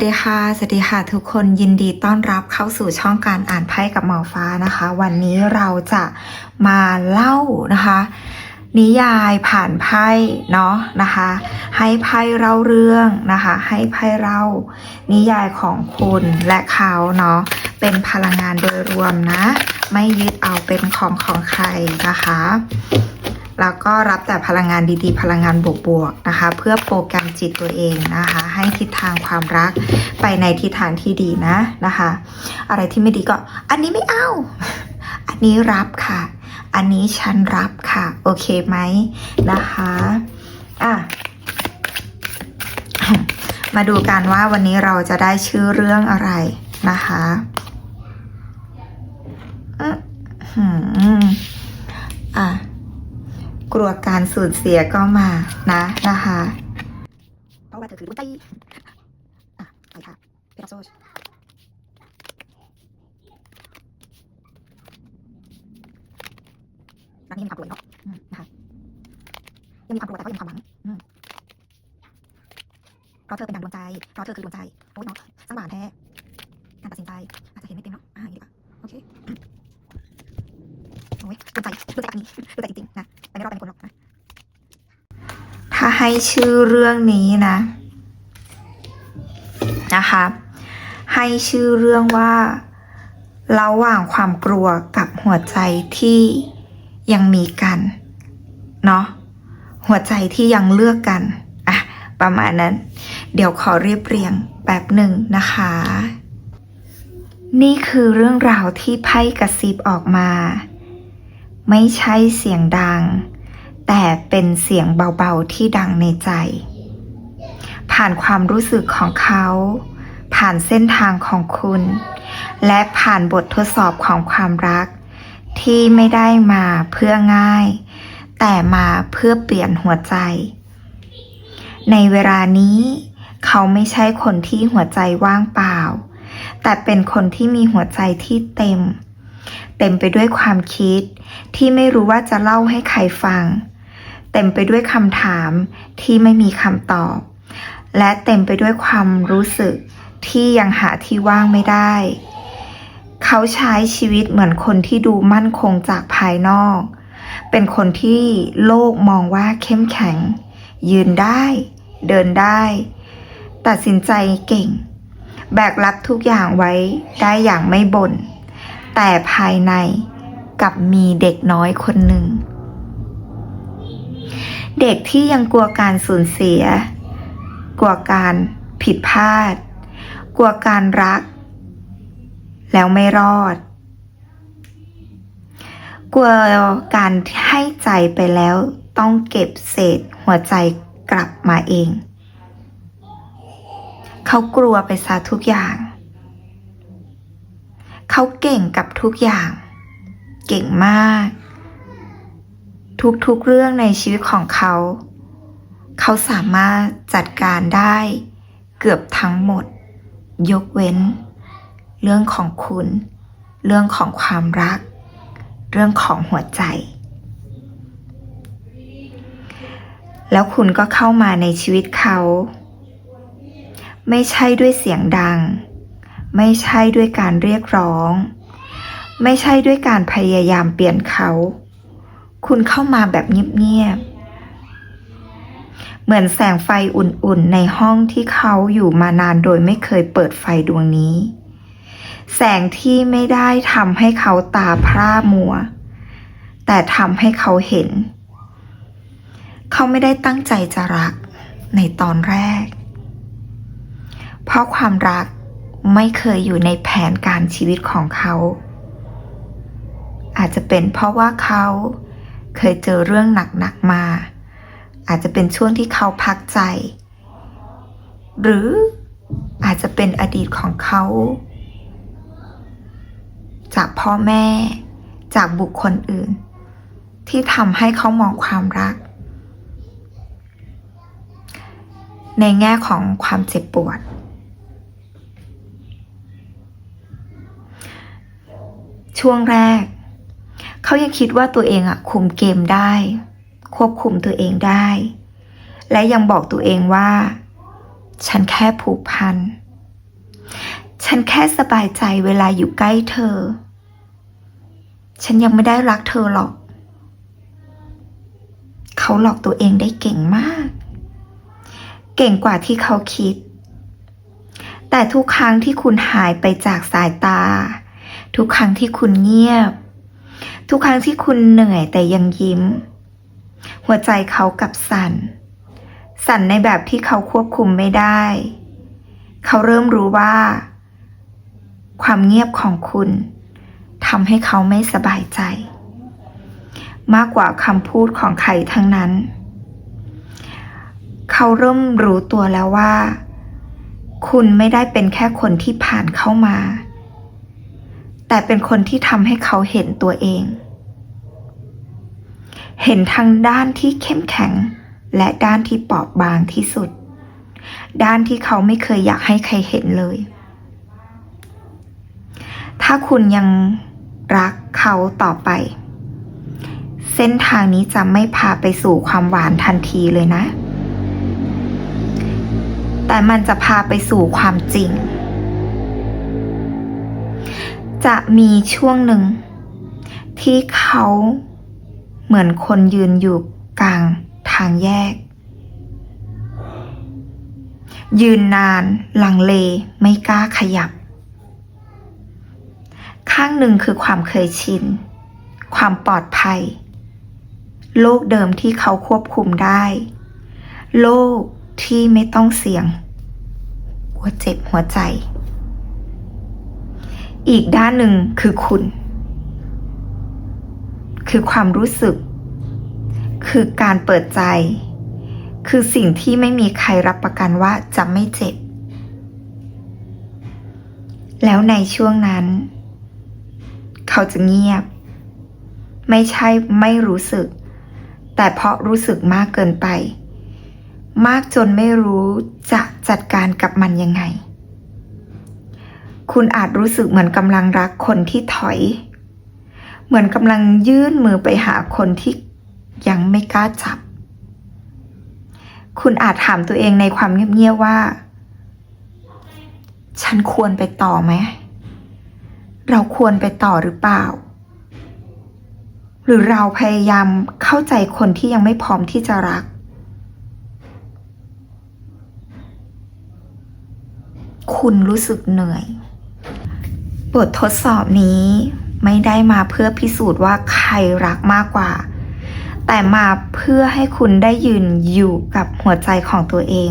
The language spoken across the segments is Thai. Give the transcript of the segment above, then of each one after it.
สวัสดีค่ะ สวัสดีค่ะทุกคนยินดีต้อนรับเข้าสู่ช่องการอ่านไพ่กับหมอฟ้านะคะ วันนี้เราจะมาเล่านะคะ นิยายผ่านไพ่เนาะนะคะ ให้ไพ่เล่าเรื่องนะคะ ให้ไพ่เล่านิยายของคุณและเขาเนาะเป็นพลังงานโดยรวมนะ ไม่ยึดเอาเป็นของของใครนะคะ แล้วก็รับแต่พลังงานดีๆ พลังงานบวกๆนะคะ เพื่อโปรแกรมจิตตัวเองนะคะ ให้ทิศทางความรักไปในทิศทางที่ดีนะนะคะ อะไรที่ไม่ดีก็ อันนี้ไม่เอา อันนี้รับค่ะ อันนี้ฉันรับค่ะ โอเคไหมนะคะอะมาดูกันว่าวันนี้เราจะได้ชื่อเรื่องอะไรนะคะอื้อหืออะ กลัวการสูญเสียก็มานะนะคะเพราะว่าเธอคือดวงใจอะไปค่ะเพลโซชรักนี้มีความกลัวเนาะนะคะยังมีความกลัวแต่ก็ยังมีความหวังเพราะเธอเป็นดังดวงใจเพราะเธอคือดวงใจโอ้ยเนาะสร้างหวานแท้การตัดสินใจอาจจะเห็นไม่เต็มเนาะอ่าอย่างนี้ดีกว่าโอเค โอ้ยดวงใจดวงใจอันนี้ดวงใจจริงๆนะไปไม่รอดไปไม่พ้นหรอกนะถ้าให้ชื่อเรื่องนี้นะ นะคะ ให้ชื่อเรื่องว่าระหว่างความกลัวกับหัวใจที่ยังมีกัน เนาะหัวใจที่ยังเลือกกันอะประมาณนั้น เดี๋ยวขอเรียบเรียงแป๊บหนึ่งนะคะ นี่คือเรื่องราวที่ไพ่กระซิบออกมา ไม่ใช่เสียงดัง แต่เป็นเสียงเบาๆที่ดังในใจ ผ่านความรู้สึกของเขา ผ่านเส้นทางของคุณ และผ่านบททดสอบของความรัก ที่ไม่ได้มาเพื่อง่าย แต่มาเพื่อเปลี่ยนหัวใจ ในเวลานี้ เขาไม่ใช่คนที่หัวใจว่างเปล่า แต่เป็นคนที่มีหัวใจที่เต็ม เต็มไปด้วยความคิด ที่ไม่รู้ว่าจะเล่าให้ใครฟัง เต็มไปด้วยคำถามที่ไม่มีคำตอบ และเต็มไปด้วยความรู้สึกที่ยังหาที่ว่างไม่ได้ เขาใช้ชีวิตเหมือนคนที่ดูมั่นคงจากภายนอก เป็นคนที่โลกมองว่าเข้มแข็ง ยืนได้ เดินได้ ตัดสินใจเก่ง แบกรับทุกอย่างไว้ได้อย่างไม่บน่น แต่ภายในกับมีเด็กน้อยคนหนึ่ง เด็กที่ยังกลัวการสูญเสีย กลัวการผิดพลาด กลัวการรัก แล้วไม่รอด กลัวการให้ใจไปแล้วต้องเก็บเศษหัวใจกลับมาเอง เขากลัวไปซะทุกอย่าง เขาเก่งกับทุกอย่าง เก่งมาก ทุกๆเรื่องในชีวิตของเขา เขาสามารถจัดการได้เกือบทั้งหมด ยกเว้น เรื่องของคุณ เรื่องของความรัก เรื่องของหัวใจ แล้วคุณก็เข้ามาในชีวิตเขา ไม่ใช่ด้วยเสียงดัง ไม่ใช่ด้วยการเรียกร้อง ไม่ใช่ด้วยการพยายามเปลี่ยนเขา คุณเข้ามาแบบเงียบๆ เหมือนแสงไฟอุ่นๆ ในห้องที่เขาอยู่มานานโดยไม่เคยเปิดไฟดวงนี้ แสงที่ไม่ได้ทำให้เขาตาพร่ามัว แต่ทำให้เขาเห็น เขาไม่ได้ตั้งใจจะรักในตอนแรก เพราะความรัก ไม่เคยอยู่ในแผนการชีวิตของเขา อาจจะเป็นเพราะว่าเขาเคยเจอเรื่องหนักๆมา อาจจะเป็นช่วงที่เขาพักใจ หรืออาจจะเป็นอดีตของเขา จากพ่อแม่ จากบุคคลอื่น ที่ทำให้เขามองความรัก ในแง่ของความเจ็บปวด ช่วงแรก เขายังคิดว่าตัวเองอะคุมเกมได้ ควบคุมตัวเองได้ และยังบอกตัวเองว่า ฉันแค่ผูกพัน ฉันแค่สบายใจเวลาอยู่ใกล้เธอ ฉันยังไม่ได้รักเธอหรอก เขาหลอกตัวเองได้เก่งมาก เก่งกว่าที่เขาคิด แต่ทุกครั้งที่คุณหายไปจากสายตา ทุกครั้งที่คุณเงียบ ทุกครั้งที่คุณเหนื่อยแต่ยังยิ้ม หัวใจเขากับสั่น สั่นในแบบที่เขาควบคุมไม่ได้ เขาเริ่มรู้ว่า ความเงียบของคุณทำให้เขาไม่สบายใจ มากกว่าคำพูดของใครทั้งนั้น เขาเริ่มรู้ตัวแล้วว่า คุณไม่ได้เป็นแค่คนที่ผ่านเข้ามา แต่เป็นคนที่ทำให้เขาเห็นตัวเอง เห็นทางด้านที่เข้มแข็ง และด้านที่เปราะบางที่สุด ด้านที่เขาไม่เคยอยากให้ใครเห็นเลย ถ้าคุณยังรักเขาต่อไป เส้นทางนี้จะไม่พาไปสู่ความหวานทันทีเลยนะ แต่มันจะพาไปสู่ความจริง จะมีช่วงหนึ่ง ที่เขาเหมือนคนยืนอยู่กลางทางแยก ยืนนานลังเลไม่กล้าขยับ ข้างหนึ่งคือความเคยชิน ความปลอดภัย โลกเดิมที่เขาควบคุมได้ โลกที่ไม่ต้องเสี่ยง หัวเจ็บหัวใจ อีกด้านหนึ่งคือคุณ คือความรู้สึก คือการเปิดใจ คือสิ่งที่ไม่มีใครรับประกันว่าจะไม่เจ็บ แล้วในช่วงนั้น เขาจะเงียบ ไม่ใช่ไม่รู้สึก แต่เพราะรู้สึกมากเกินไป มากจนไม่รู้จะจัดการกับมันยังไง คุณอาจรู้สึกเหมือนกำลังรักคนที่ถอย เหมือนกำลังยื่นมือไปหาคนที่ยังไม่กล้าจับ คุณอาจถามตัวเองในความเงียบๆว่า ฉันควรไปต่อไหม เราควรไปต่อหรือเปล่า หรือเราพยายามเข้าใจคนที่ยังไม่พร้อมที่จะรักคุณรู้สึกเหนื่อย บททดสอบนี้ไม่ได้มาเพื่อพิสูจน์ว่าใครรักมากกว่า แต่มาเพื่อให้คุณได้ยืนอยู่กับหัวใจของตัวเอง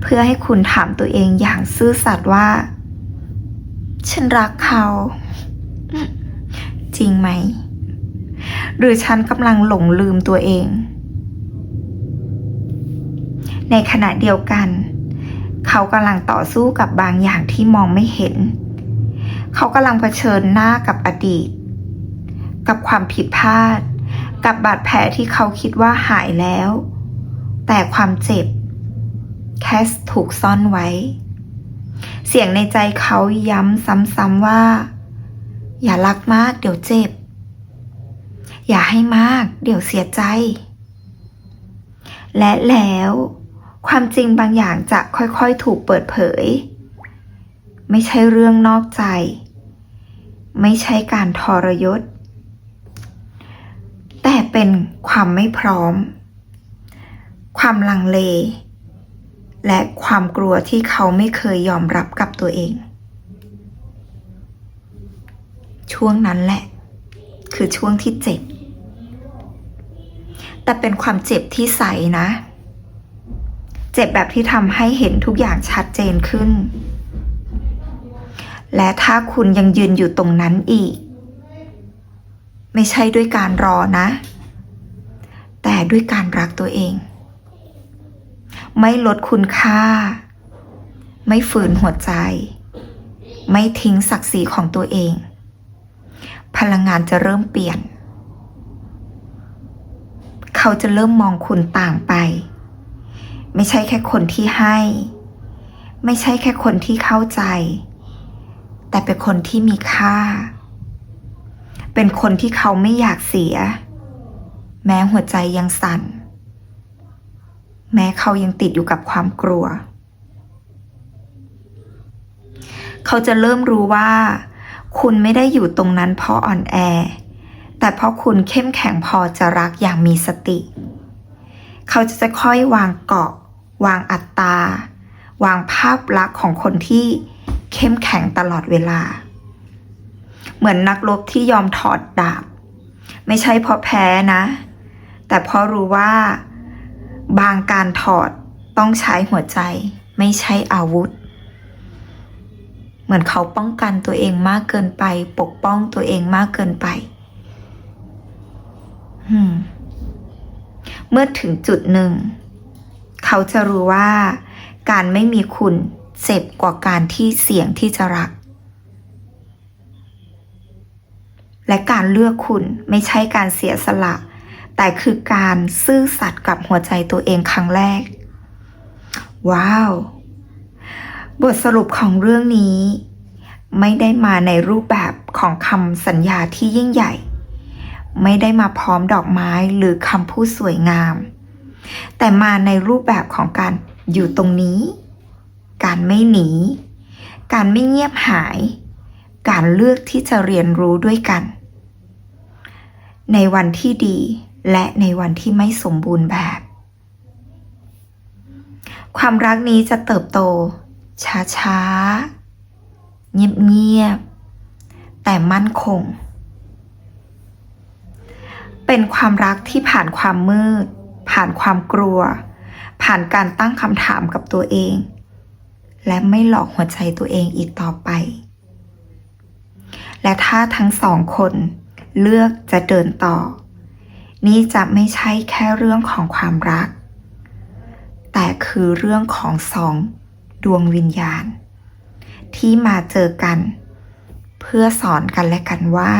เพื่อให้คุณถามตัวเองอย่างซื่อสัตย์ว่า ฉันรักเขา จริงไหม หรือฉันกำลังหลงลืมตัวเอง ในขณะเดียวกัน เขากำลังต่อสู้กับบางอย่างที่มองไม่เห็นเเขากำลังเผชิญหน้ากับอดีต กับความผิดพลาด กับบาดแผลที่เขาคิดว่าหายแล้ว แต่ความเจ็บ แค่ถูกซ่อนไว้ เสียงในใจเขาย้ำซ้ำๆว่า อย่ารักมากเดี๋ยวเจ็บ อย่าให้มากเดี๋ยวเสียใจ และแล้วความจริงบางอย่างจะค่อยๆ ถูกเปิดเผย ไม่ใช่เรื่องนอกใจ ไม่ใช่การทรยศ แต่เป็นความไม่พร้อม ความลังเล และความกลัวที่เขาไม่เคยยอมรับกับตัวเอง ช่วงนั้นแหละ คือช่วงที่เจ็บ แต่เป็นความเจ็บที่ใสนะ เจ็บแบบที่ทำให้เห็นทุกอย่างชัดเจนขึ้น และถ้าคุณยังยืนอยู่ตรงนั้นอีก ไม่ใช่ด้วยการรอนะ แต่ด้วยการรักตัวเอง ไม่ลดคุณค่า ไม่ฝืนหัวใจ ไม่ทิ้งศักดิ์ศรีของตัวเอง พลังงานจะเริ่มเปลี่ยน เขาจะเริ่มมองคุณต่างไป ไม่ใช่แค่คนที่ให้ ไม่ใช่แค่คนที่เข้าใจ แต่เป็นคนที่มีค่า เป็นคนที่เขาไม่อยากเสีย แม้หัวใจยังสั่น แม้เขายังติดอยู่กับความกลัวเขเขาจะเริ่มรู้ว่า คุณไม่ได้อยู่ตรงนั้นเพราะอ่อนแอ แต่เพราะคุณเข้มแข็งพอจะรักอย่างมีสติ เขาจะค่อยวางเกาะ วางอัตตา วางภาพลักษณ์ของคนที่ เข้มแข็งตลอดเวลา เหมือนนักรบที่ยอมถอดดาบ ไม่ใช่เพราะแพ้นะ แต่เพราะรู้ว่า บางการถอดต้องใช้หัวใจ ไม่ใช่อาวุธ เหมือนเขาป้องกันตัวเองมากเกินไป ปกป้องตัวเองมากเกินไปอืมเมื่อถึงจุดหนึ่ง เขาจะรู้ว่าการไม่มีคุณ เจ็บกว่าการที่เสี่ยงที่จะรัก และการเลือกคุณไม่ใช่การเสียสละ แต่คือการซื่อสัตย์กับหัวใจตัวเองครั้งแรก ว้าว บทสรุปของเรื่องนี้ ไม่ได้มาในรูปแบบของคำสัญญาที่ยิ่งใหญ่ ไม่ได้มาพร้อมดอกไม้หรือคำพูดสวยงาม แต่มาในรูปแบบของการอยู่ตรงนี้ การไม่หนี การไม่เงียบหาย การเลือกที่จะเรียนรู้ด้วยกัน ในวันที่ดีและในวันที่ไม่สมบูรณ์แบบ ความรักนี้จะเติบโต ช้าๆ เงียบๆ แต่มั่นคง เป็นความรักที่ผ่านความมืด ผ่านความกลัว ผ่านการตั้งคำถามกับตัวเอง และไม่หลอกหัวใจตัวเองอีกต่อไป และถ้าทั้งสองคนเลือกจะเดินต่อ นี่จะไม่ใช่แค่เรื่องของความรัก แต่คือเรื่องของสองดวงวิญญาณ ที่มาเจอกัน เพื่อสอนกันและกันว่า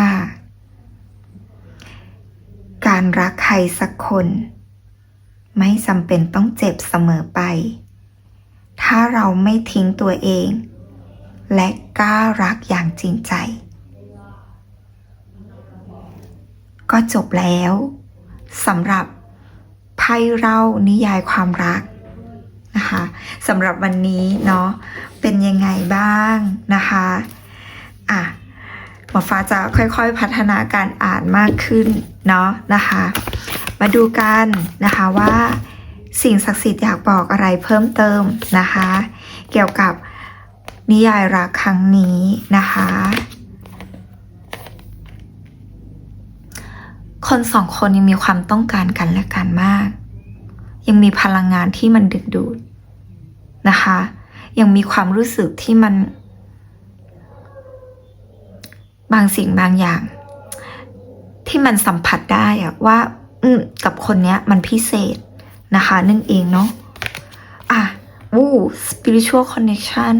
การรักใครสักคน ไม่จำเป็นต้องเจ็บเสมอไป ถ้าเราไม่ทิ้งตัวเอง และกล้ารักอย่างจริงใจ ก็จบแล้วสำหรับไพ่เล่านิยายความรักนะคะสำหรับวันนี้เนาะเป็นยังไงบ้างนะคะอะหมอฟ้าจะค่อยๆพัฒนาการอ่านมากขึ้นเนาะนะคะ มาดูกันนะคะว่า สิ่งศักดิ์สิทธิ์อยากบอกอะไรเพิ่มเติมนะคะ เกี่ยวกับนิยายรักครั้งนี้นะคะ คนสองคนยังมีความต้องการกันและกันมาก ยังมีพลังงานที่มันดึกดูดนะคะ ยังมีความรู้สึกที่มัน บางสิ่งบางอย่าง ที่มันสัมผัสได้อะว่า อืมกับคนเนี้ยมันพิเศษ นะคะนั่นเองเนาะอะวู้ spiritual connection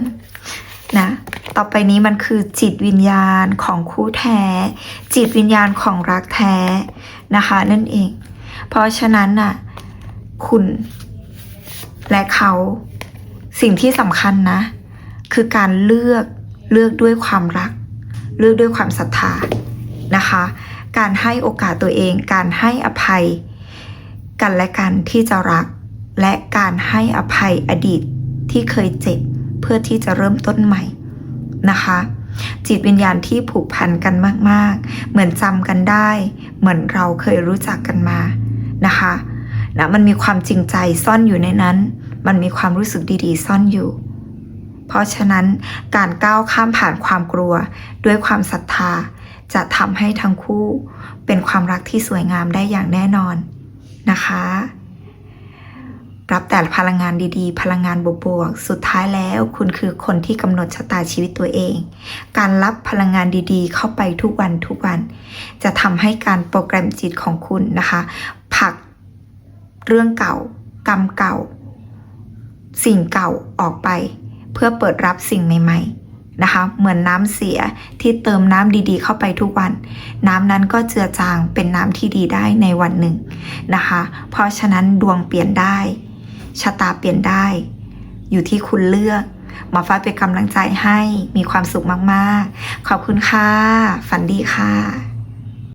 นะ ต่อไปนี้มันคือจิตวิญญาณของคู่แท้ จิตวิญญาณของรักแท้นะคะ นั่นเอง เพราะฉะนั้นน่ะ คุณและเขาสิ่งที่สำคัญนะ คือการเลือกเลือกด้วยความรัก เลือกด้วยความศรัทธานะคะ การให้โอกาสตัวเอง การให้อภัย กันและกันที่จะรัก และการให้อภัยอดีตที่เคยเจ็บเพื่อที่จะเริ่มต้นใหม่นะคะ จิตวิญญาณที่ผูกพันกันมาก ๆ เหมือนจำกันได้ เหมือนเราเคยรู้จักกันมานะคะนะมันมีความจริงใจซ่อนอยู่ในนั้น มันมีความรู้สึกดีๆ ซ่อนอยู่ เพราะฉะนั้นการก้าวข้ามผ่านความกลัว ด้วยความศรัทธาจะทำให้ทั้งคู่ เป็นความรักที่สวยงามได้อย่างแน่นอน นะคะ รับแต่พลังงานดีๆ พลังงานบวกๆ สุดท้ายแล้วคุณคือคนที่กำหนดชะตาชีวิตตัวเอง การรับพลังงานดีๆ เข้าไปทุกวันทุกวัน จะทำให้การโปรแกรมจิตของคุณนะคะผลักเรื่องเก่ากรรมเก่า สิ่งเก่าออกไป เพื่อเปิดรับสิ่งใหม่ ๆ นะคะเหมือนน้ำเสียที่เติมน้ำดีๆ เข้าไปทุกวัน น้ำนั้นก็เจือจางเป็นน้ำที่ดีได้ในวันหนึ่งนะคะ เพราะฉะนั้นดวงเปลี่ยนได้ ชะตาเปลี่ยนได้ อยู่ที่คุณเลือกหมอฟ้าเป็นกำลังใจให้มีความสุขมากๆ ขอบคุณค่ะ ฝันดีค่ะ